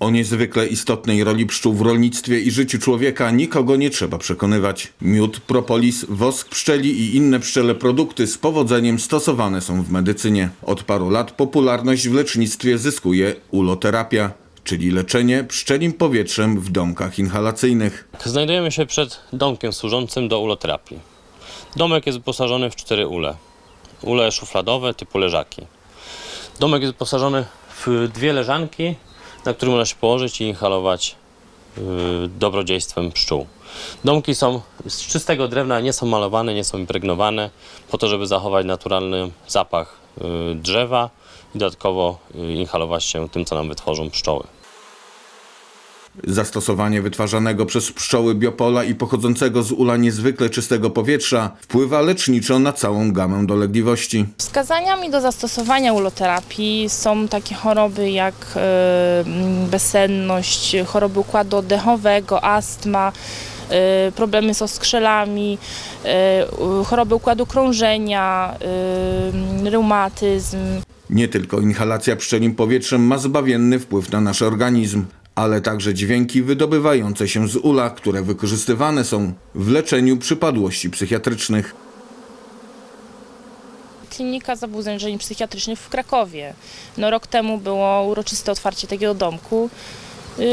O niezwykle istotnej roli pszczół w rolnictwie i życiu człowieka nikogo nie trzeba przekonywać. Miód, propolis, wosk pszczeli i inne pszczele produkty z powodzeniem stosowane są w medycynie. Od paru lat popularność w lecznictwie zyskuje uloterapia, czyli leczenie pszczelim powietrzem w domkach inhalacyjnych. Znajdujemy się przed domkiem służącym do uloterapii. Domek jest wyposażony w cztery ule. Ule szufladowe typu leżaki. Domek jest wyposażony w dwie leżanki, na które można się położyć i inhalować yy, dobrodziejstwem pszczół. Domki są z czystego drewna, nie są malowane, nie są impregnowane, po to, żeby zachować naturalny zapach yy, drzewa i dodatkowo yy, inhalować się tym, co nam wytworzą pszczoły. Zastosowanie wytwarzanego przez pszczoły biopola i pochodzącego z ula niezwykle czystego powietrza wpływa leczniczo na całą gamę dolegliwości. Wskazaniami do zastosowania uloterapii są takie choroby jak e, bezsenność, choroby układu oddechowego, astma, e, problemy z oskrzelami, e, choroby układu krążenia, reumatyzm. Nie tylko inhalacja pszczelim powietrzem ma zbawienny wpływ na nasz organizm, ale także dźwięki wydobywające się z ula, które wykorzystywane są w leczeniu przypadłości psychiatrycznych. Klinika zaburzeń leczeń psychiatrycznych w Krakowie. No, rok temu było uroczyste otwarcie takiego domku, yy,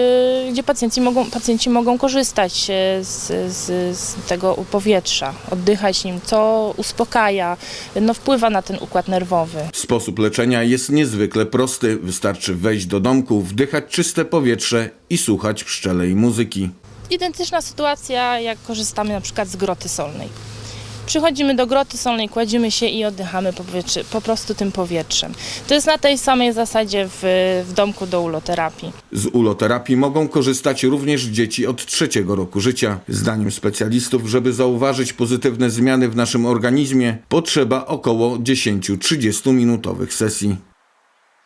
gdzie pacjenci mogą, pacjenci mogą korzystać e, z, z, z tego powietrza, oddychać nim, co uspokaja, no, wpływa na ten układ nerwowy. Sposób leczenia jest niezwykle prosty. Wystarczy wejść do domku, wdychać czyste powietrze i słuchać pszczelej muzyki. Identyczna sytuacja, jak korzystamy na przykład z groty solnej. Przychodzimy do groty solnej, kładziemy się i oddychamy powietrze, po prostu tym powietrzem. To jest na tej samej zasadzie w, w domku do uloterapii. Z uloterapii mogą korzystać również dzieci od trzeciego roku życia. Zdaniem specjalistów, żeby zauważyć pozytywne zmiany w naszym organizmie, potrzeba około 10-30 minutowych sesji.